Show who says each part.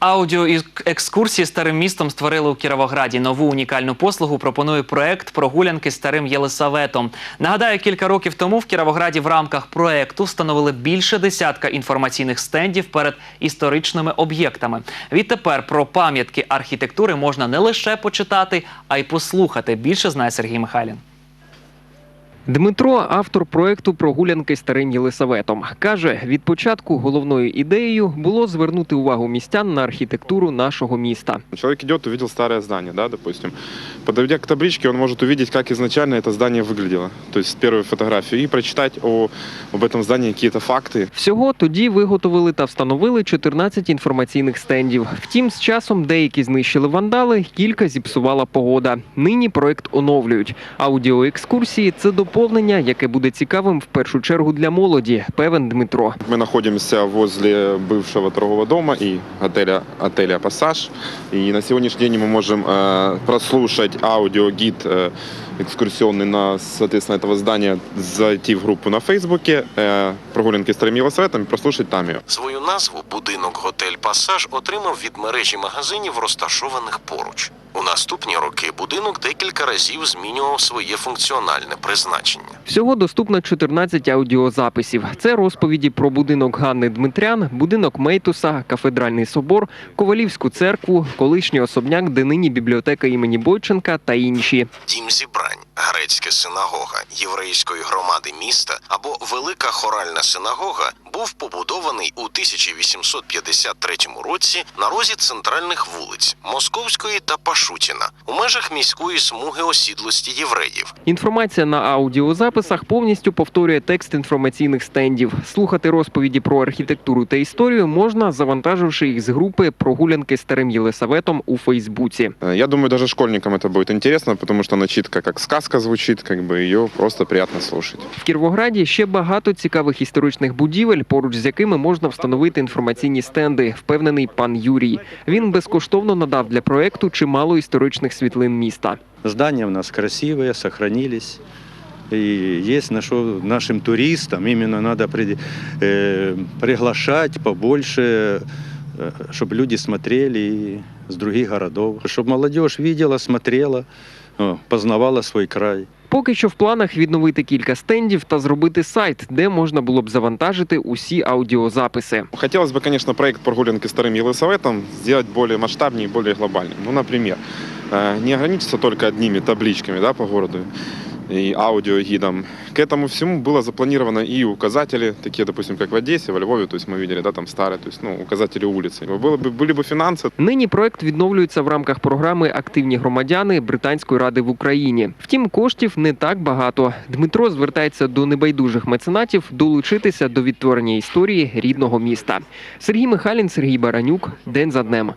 Speaker 1: Аудіоекскурсії старим містом створили у Кіровограді. Нову унікальну послугу пропонує проект прогулянки старим Єлисаветом. Нагадаю, кілька років тому в Кіровограді в рамках проекту встановили більше десятка інформаційних стендів перед історичними об'єктами. Відтепер про пам'ятки архітектури можна не лише почитати, а й послухати. Більше знає Сергій Михайлін.
Speaker 2: Дмитро, автор проекту прогулянки старим Єлисаветом, каже: від початку головною ідеєю було звернути увагу містян на архітектуру нашого міста.
Speaker 3: Человек идет, увидел старое здание, да, допустим. Подойдя к табличке, он может увидеть, как изначально это здание выглядело, то есть с первой фотографии, и прочитать о, об этом здании какие-то факты.
Speaker 2: Всього тоді виготовили та встановили 14 інформаційних стендів. Втім, з часом деякі знищили вандали, кілька зіпсувала погода. Нині проект оновлюють. Аудіоекскурсії це доповнення, яке буде цікавим в першу чергу для молоді, певен Дмитро.
Speaker 3: Мы находимся возле бывшего торгового дома и отеля, отеля «Пассаж». И на сегодняшний день мы можем э, прослушать аудиогид э, экскурсионный на, соответственно, этого здания, зайти в группу на Фейсбуке э, «Прогулянки старым Елисаветом» и прослушать там ее.
Speaker 4: Свою назву будинок Готель Пасаж отримав від мережі магазинів, розташованих поруч. У наступні роки будинок декілька разів змінював своє функціональне призначення.
Speaker 2: Всього доступно 14 аудіозаписів. Це розповіді про будинок Ганни Дмитрян, будинок Мейтуса, кафедральний собор, Ковалівську церкву, колишній особняк, де нині бібліотека імені Бойченка та інші.
Speaker 4: Дім зібрань, грецька синагога єврейської громади міста або Велика хоральна синагога був побудований у 1853 році на розі центральних вулиць Московської та Пашутіна у межах міської смуги осідлості євреїв.
Speaker 2: Інформація на аудіозаписах повністю повторює текст інформаційних стендів. Слухати розповіді про архітектуру та історію можна, завантаживши їх з групи прогулянки старим Єлисаветом у Фейсбуці.
Speaker 3: Э, Я думаю, даже школьникам это будет интересно, потому что начитка как сказка звучит, как бы ее просто приятно слушать.
Speaker 2: В Кіровограді ще багато цікавих історичних будівель, поруч з якими можна встановити інформаційні стенди, впевнений пан Юрій. Він безкоштовно надав для проекту чимало історичних світлин міста.
Speaker 5: Здания у нас красивые, сохранились. И есть на что нашим туристам именно надо при- э, приглашать побольше, чтобы люди смотрели и с других городов, чтобы молодежь видела, смотрела, о, познавала свой край.
Speaker 2: Поки що в планах відновити кілька стендів та зробити сайт, де можна було б завантажити усі аудіозаписи.
Speaker 3: Хотелось бы, конечно, проект прогулянки старым Елисаветом сделать более масштабнее и более глобальным. Ну, например, э, не ограничиться только одними табличками да, по городу и аудиогидом. К этому всему было запланировано и указатели, такие, допустим, как в Одессе, во Львове, то есть мы видели, да, там старые, то есть, ну, указатели улицы. Было бы, были бы финансы,
Speaker 2: Нині проект відновлюється в рамках програми Активні громадяни Британської ради в Україні. Втім, коштів не так багато. Дмитро звертається до небайдужих меценатів долучитися до відтворення історії рідного міста. Сергій Михайлін, Сергій Баранюк. День за днем.